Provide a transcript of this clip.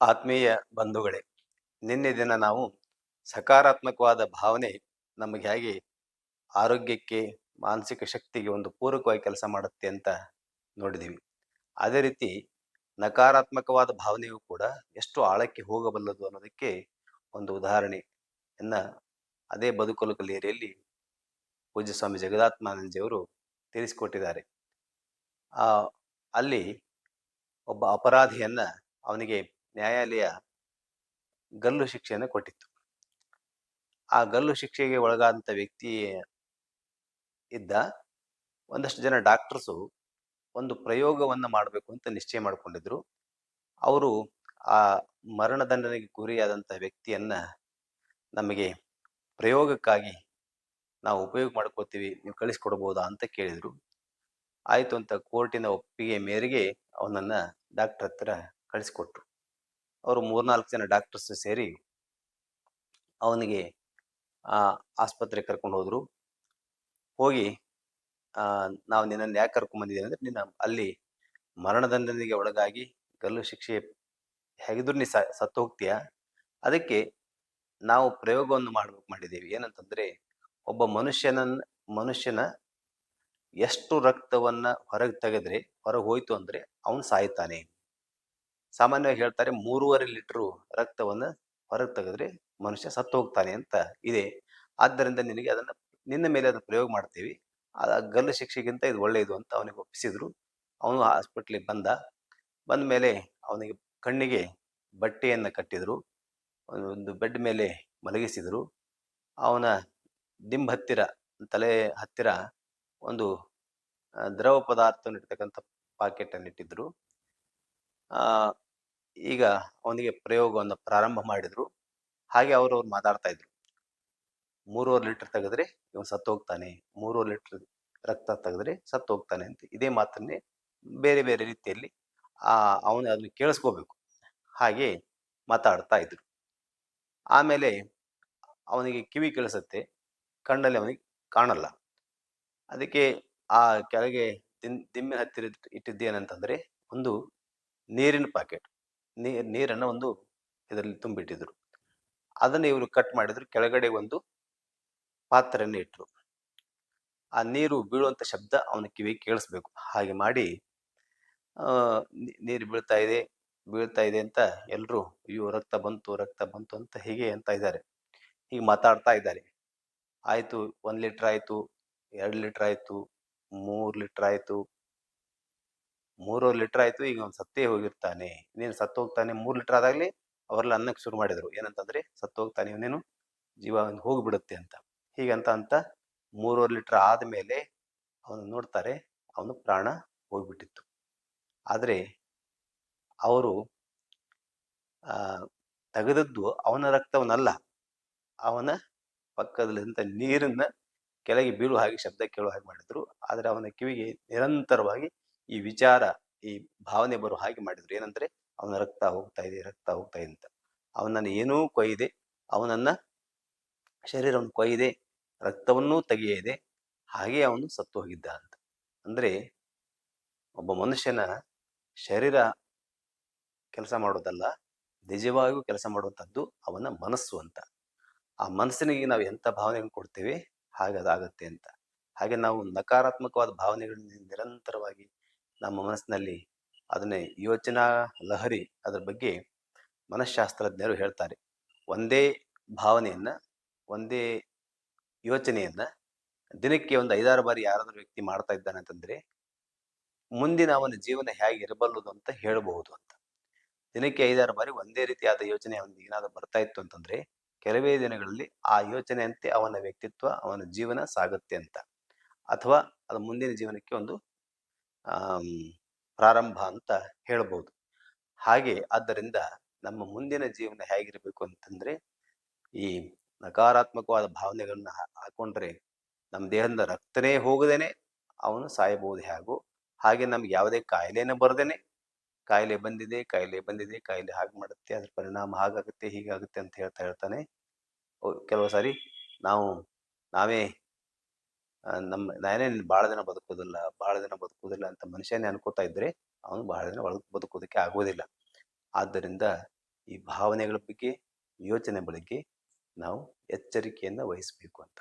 ಆತ್ಮೀಯ ಬಂಧುಗಳೇ, ನಿನ್ನೆ ದಿನ ನಾವು ಸಕಾರಾತ್ಮಕವಾದ ಭಾವನೆ ನಮಗೆ ಹೇಗೆ ಆರೋಗ್ಯಕ್ಕೆ, ಮಾನಸಿಕ ಶಕ್ತಿಗೆ ಒಂದು ಪೂರಕವಾಗಿ ಕೆಲಸ ಮಾಡುತ್ತೆ ಅಂತ ನೋಡಿದ್ದೀವಿ ಅದೇ ರೀತಿ ನಕಾರಾತ್ಮಕವಾದ ಭಾವನೆಯು ಕೂಡ ಎಷ್ಟು ಆಳಕ್ಕೆ ಹೋಗಬಲ್ಲದು ಅನ್ನೋದಕ್ಕೆ ಒಂದು ಉದಾಹರಣೆಯನ್ನ ಅದೇ ಬದುಕಲು ಕಲಿಯರಿಯಲ್ಲಿ ಪೂಜ್ಯ ಸ್ವಾಮಿ ಜಗದಾತ್ಮಾನಂದಜಿಯವರು ತಿಳಿಸಿಕೊಟ್ಟಿದ್ದಾರೆ. ಆ, ಅಲ್ಲಿ ಒಬ್ಬ ಅಪರಾಧಿಯನ್ನ ಅವನಿಗೆ ನ್ಯಾಯಾಲಯ ಗಲ್ಲು ಶಿಕ್ಷೆಯನ್ನು ಕೊಟ್ಟಿತ್ತು. ಆ ಗಲ್ಲು ಶಿಕ್ಷೆಗೆ ಒಳಗಾದಂಥ ವ್ಯಕ್ತಿ ಇದ್ದ ಒಂದಷ್ಟು ಜನ ಡಾಕ್ಟರ್ಸು ಒಂದು ಪ್ರಯೋಗವನ್ನ ಮಾಡಬೇಕು ಅಂತ ನಿಶ್ಚಯ ಮಾಡಿಕೊಂಡಿದ್ರು. ಅವರು ಆ ಮರಣದಂಡನೆಗೆ ಗುರಿಯಾದಂಥ ವ್ಯಕ್ತಿಯನ್ನ ನಮಗೆ ಪ್ರಯೋಗಕ್ಕಾಗಿ ನಾವು ಉಪಯೋಗ ಮಾಡ್ಕೋತೀವಿ, ನೀವು ಕಳಿಸ್ಕೊಡ್ಬೋದಾ ಅಂತ ಕೇಳಿದರು. ಆಯಿತು ಅಂತ ಕೋರ್ಟಿನ ಒಪ್ಪಿಗೆ ಮೇರೆಗೆ ಅವನನ್ನ ಡಾಕ್ಟರ್ ಹತ್ರ ಕಳಿಸ್ಕೊಟ್ರು. ಅವರು ಮೂರ್ನಾಲ್ಕು ಜನ ಡಾಕ್ಟರ್ಸ್ ಸೇರಿ ಅವನಿಗೆ ಆಸ್ಪತ್ರೆಗೆ ಕರ್ಕೊಂಡು ಹೋದರು. ಹೋಗಿ ನಾವು ನಿನ್ನನ್ನು ಯಾಕೆ ಕರ್ಕೊಂಡು ಬಂದಿದ್ದೇವೆ ಅಂದ್ರೆ ನಿನ್ನ ಅಲ್ಲಿ ಮರಣದಂಡನೆಗೆ ಒಳಗಾಗಿ ಗಲ್ಲು ಶಿಕ್ಷೆ ಹೇಗಿದ್ರು ನೀ ಸತ್ತು ಹೋಗ್ತೀಯ? ಅದಕ್ಕೆ ನಾವು ಪ್ರಯೋಗವನ್ನು ಮಾಡ್ಬೇಕು ಮಾಡಿದ್ದೀವಿ. ಏನಂತಂದ್ರೆ ಒಬ್ಬ ಮನುಷ್ಯನ ಮನುಷ್ಯನ ಎಷ್ಟು ರಕ್ತವನ್ನ ಹೊರಗೆ ತೆಗೆದ್ರೆ, ಹೊರಗೆ ಹೋಯ್ತು ಅಂದ್ರೆ ಅವನು ಸಾಯ್ತಾನೆ ಸಾಮಾನ್ಯವಾಗಿ ಹೇಳ್ತಾರೆ ಮೂರುವರೆ ಲೀಟ್ರು ರಕ್ತವನ್ನು ಹೊರಗೆ ತೆಗೆದ್ರೆ ಮನುಷ್ಯ ಸತ್ತು ಹೋಗ್ತಾನೆ ಅಂತ ಇದೆ. ಆದ್ದರಿಂದ ನಿನಗೆ ಅದನ್ನು ನಿನ್ನ ಮೇಲೆ ಅದನ್ನು ಪ್ರಯೋಗ ಮಾಡ್ತೀವಿ. ಆ ಗಲ್ಲು ಶಿಕ್ಷೆಗಿಂತ ಇದು ಒಳ್ಳೆಯದು ಅಂತ ಅವನಿಗೆ ಒಪ್ಪಿಸಿದ್ರು. ಅವನು ಹಾಸ್ಪಿಟ್ಲಿಗೆ ಬಂದ. ಬಂದ ಮೇಲೆ ಅವನಿಗೆ ಕಣ್ಣಿಗೆ ಬಟ್ಟೆಯನ್ನು ಕಟ್ಟಿದರು. ಒಂದು ಬೆಡ್ ಮೇಲೆ ಮಲಗಿಸಿದರು. ಅವನ ದಿಂಬ ಹತ್ತಿರ, ತಲೆ ಹತ್ತಿರ ಒಂದು ದ್ರವ ಪದಾರ್ಥವನ್ನು ಇರ್ತಕ್ಕಂಥ ಪಾಕೆಟನ್ನು ಇಟ್ಟಿದ್ರು. ಈಗ ಅವನಿಗೆ ಪ್ರಯೋಗವನ್ನು ಪ್ರಾರಂಭ ಮಾಡಿದ್ರು. ಹಾಗೆ ಅವರು ಅವ್ರು ಮಾತಾಡ್ತಾ ಇದ್ರು. ಮೂರುವರೆ ಲೀಟರ್ ತೆಗೆದ್ರೆ ಇವನು ಸತ್ತು ಹೋಗ್ತಾನೆ. ಮೂರುವರೆ ಲೀಟರ್ ರಕ್ತ ತೆಗೆದ್ರೆ ಸತ್ತು ಹೋಗ್ತಾನೆ ಅಂತ ಇದೇ ಮಾತನ್ನೇ ಬೇರೆ ಬೇರೆ ರೀತಿಯಲ್ಲಿ, ಆ, ಅವನು ಅದನ್ನು ಕೇಳಿಸ್ಕೋಬೇಕು. ಹಾಗೆ ಮಾತಾಡ್ತಾ ಇದ್ರು. ಆಮೇಲೆ ಅವನಿಗೆ ಕಿವಿ ಕೇಳಿಸುತ್ತೆ. ಕಣ್ಣಲ್ಲಿ ಅವನಿಗೆ ಕಾಣಲ್ಲ. ಅದಕ್ಕೆ ಆ ಕೆಳಗೆ ದಿನ್ ದಿಮ್ಮಿನ ಹತ್ತಿರ ಇಟ್- ಇಟ್ಟಿದ್ದೇನಂತಂದ್ರೆ ಒಂದು ನೀರಿನ ಪ್ಯಾಕೆಟ್ ನೀರು ನೀರನ್ನು ಒಂದು ಇದರಲ್ಲಿ ತುಂಬಿಟ್ಟಿದ್ರು. ಅದನ್ನು ಇವರು ಕಟ್ ಮಾಡಿದ್ರು. ಕೆಳಗಡೆ ಒಂದು ಪಾತ್ರೆಯನ್ನು ಇಟ್ಟರು ಆ ನೀರು ಬೀಳುವಂಥ ಶಬ್ದ ಅವನ ಕಿವಿಗೆ ಕೇಳಿಸ್ಬೇಕು. ಹಾಗೆ ಮಾಡಿ ನೀರು ಬೀಳ್ತಾ ಇದೆ ಬೀಳ್ತಾ ಇದೆ ಅಂತ ಎಲ್ಲರೂ ಅಯ್ಯೋ, ರಕ್ತ ಬಂತು ರಕ್ತ ಬಂತು ಅಂತ ಹೀಗೆ ಅಂತ ಇದ್ದಾರೆ. ಹೀಗೆ ಮಾತಾಡ್ತಾ ಇದ್ದಾರೆ. ಆಯಿತು, ಒಂದು ಲೀಟ್ರ್ ಆಯಿತು, ಎರಡು ಲೀಟ್ರ್ ಆಯಿತು, ಮೂರು ಲೀಟ್ರ್ ಆಯ್ತು ಮೂರುವರೆ ಲೀಟರ್ ಆಯ್ತು, ಈಗ ಅವ್ನು ಸತ್ತೇ ಹೋಗಿರ್ತಾನೆ. ನೀನು ಸತ್ತು ಹೋಗ್ತಾನೆ? ಮೂರ್ ಲೀಟರ್ ಆದಾಗ್ಲಿ ಅವರೆಲ್ಲ ಅನ್ನಕ್ಕೆ ಶುರು ಮಾಡಿದ್ರು. ಏನಂತಂದ್ರೆ, ಸತ್ತು ಹೋಗ್ತಾನೆ, ಇವನೇನು ಜೀವ ಹೋಗ್ಬಿಡುತ್ತೆ ಅಂತ. ಹೀಗಂತ ಅಂತ ಮೂರುವರೆ ಲೀಟರ್ ಆದ್ಮೇಲೆ ಅವನು ನೋಡ್ತಾರೆ, ಅವನು ಪ್ರಾಣ ಹೋಗ್ಬಿಟ್ಟಿತ್ತು. ಆದ್ರೆ ಅವರು ತೆಗೆದದ್ದು ಅವನ ರಕ್ತವನ್ನಲ್ಲ. ಅವನ ಪಕ್ಕದಲ್ಲಿದ್ದಂತ ನೀರನ್ನು ಕೆಳಗೆ ಬೀಳುವ ಹಾಗೆ ಶಬ್ದ ಕೇಳುವ ಹಾಗೆ ಮಾಡಿದ್ರು. ಆದ್ರೆ ಅವನ ಕಿವಿಗೆ ನಿರಂತರವಾಗಿ ಈ ವಿಚಾರ, ಈ ಭಾವನೆ ಬರುವ ಹಾಗೆ ಮಾಡಿದ್ರು. ಏನಂದ್ರೆ, ಅವನ ರಕ್ತ ಹೋಗ್ತಾ ಇದೆ, ರಕ್ತ ಹೋಗ್ತಾ ಇದೆ ಅಂತ. ಅವನನ್ನು ಏನೂ ಕೊಯ್ದೆ, ಅವನನ್ನ ಶರೀರವನ್ನು ಕೊಯ್ದೆ, ರಕ್ತವನ್ನೂ ತೆಗೆಯದೆ ಹಾಗೆ ಅವನು ಸತ್ತು ಹೋಗಿದ್ದ ಅಂತ. ಅಂದ್ರೆ, ಒಬ್ಬ ಮನುಷ್ಯನ ಶರೀರ ಕೆಲಸ ಮಾಡೋದಲ್ಲ, ನಿಜವಾಗಿಯೂ ಕೆಲಸ ಮಾಡುವಂಥದ್ದು ಅವನ ಮನಸ್ಸು ಅಂತ. ಆ ಮನಸ್ಸಿನಿಗೆ ನಾವು ಎಂಥ ಭಾವನೆಗಳನ್ನು ಕೊಡ್ತೇವೆ, ಹಾಗೆ ಅದಾಗತ್ತೆ ಅಂತ. ಹಾಗೆ ನಾವು ನಕಾರಾತ್ಮಕವಾದ ಭಾವನೆಗಳನ್ನ ನಿರಂತರವಾಗಿ ನಮ್ಮ ಮನಸ್ಸಿನಲ್ಲಿ ಅದನ್ನೇ ಯೋಚನಾ ಲಹರಿ ಅದರ ಬಗ್ಗೆ ಮನಃಶಾಸ್ತ್ರಜ್ಞರು ಹೇಳ್ತಾರೆ. ಒಂದೇ ಭಾವನೆಯನ್ನ, ಒಂದೇ ಯೋಚನೆಯನ್ನ ದಿನಕ್ಕೆ ಒಂದು ಐದಾರು ಬಾರಿ ಯಾರಾದರೂ ವ್ಯಕ್ತಿ ಮಾಡ್ತಾ ಇದ್ದಾನೆ ಅಂತಂದ್ರೆ, ಮುಂದಿನ ಅವನ ಜೀವನ ಹೇಗೆ ಇರಬಲ್ಲದು ಅಂತ ಹೇಳಬಹುದು ಅಂತ. ದಿನಕ್ಕೆ ಐದಾರು ಬಾರಿ ಒಂದೇ ರೀತಿಯಾದ ಯೋಚನೆ ಅವನಿಗೆ ಏನಾದರೂ ಬರ್ತಾ ಇತ್ತು ಅಂತಂದ್ರೆ, ಕೆಲವೇ ದಿನಗಳಲ್ಲಿ ಆ ಯೋಚನೆಯಂತೆ ಅವನ ವ್ಯಕ್ತಿತ್ವ, ಅವನ ಜೀವನ ಸಾಗುತ್ತೆ ಅಂತ. ಅಥವಾ ಅದು ಮುಂದಿನ ಜೀವನಕ್ಕೆ ಒಂದು ಪ್ರಾರಂಭ ಅಂತ ಹೇಳ್ಬೋದು. ಹಾಗೆ ಆದ್ದರಿಂದ ನಮ್ಮ ಮುಂದಿನ ಜೀವನ ಹೇಗಿರಬೇಕು ಅಂತಂದ್ರೆ, ಈ ನಕಾರಾತ್ಮಕವಾದ ಭಾವನೆಗಳನ್ನ ಹಾಕೊಂಡ್ರೆ ನಮ್ಮ ದೇಹದಿಂದ ರಕ್ತನೇ ಹೋಗದೇನೆ, ಅವನು ಸಾಯಬಹುದು ಹೇಗೋ ಹಾಗೆ ನಮ್ಗೆ ಯಾವುದೇ ಕಾಯಿಲೆನ ಬರ್ದೇನೆ. ಕಾಯಿಲೆ ಬಂದಿದೆ ಕಾಯಿಲೆ ಬಂದಿದೆ, ಕಾಯಿಲೆ ಹಾಗೆ ಮಾಡುತ್ತೆ, ಅದ್ರ ಪರಿಣಾಮ ಹಾಗಾಗುತ್ತೆ, ಹೀಗಾಗುತ್ತೆ ಅಂತ ಹೇಳ್ತಾ ಹೇಳ್ತಾನೆ. ಕೆಲವು ಸಾರಿ ನಾವು ನಾವೇ ನಮ್ಮ ನಾನೇ ಬಹಳ ದಿನ ಬದುಕೋದಿಲ್ಲ ಬಹಳ ದಿನ ಬದುಕೋದಿಲ್ಲ ಅಂತ ಮನುಷ್ಯನೇ ಅನ್ಕೋತಾ ಇದ್ರೆ ಅವನು ಬಹಳ ದಿನ ಒಳಗೆ ಬದುಕೋದಕ್ಕೆ ಆಗೋದಿಲ್ಲ ಆದ್ದರಿಂದ ಈ ಭಾವನೆಗಳ ಬಗ್ಗೆ ಯೋಚನೆ ಬಗ್ಗೆ ನಾವು ಎಚ್ಚರಿಕೆಯನ್ನು ವಹಿಸಬೇಕು ಅಂತ.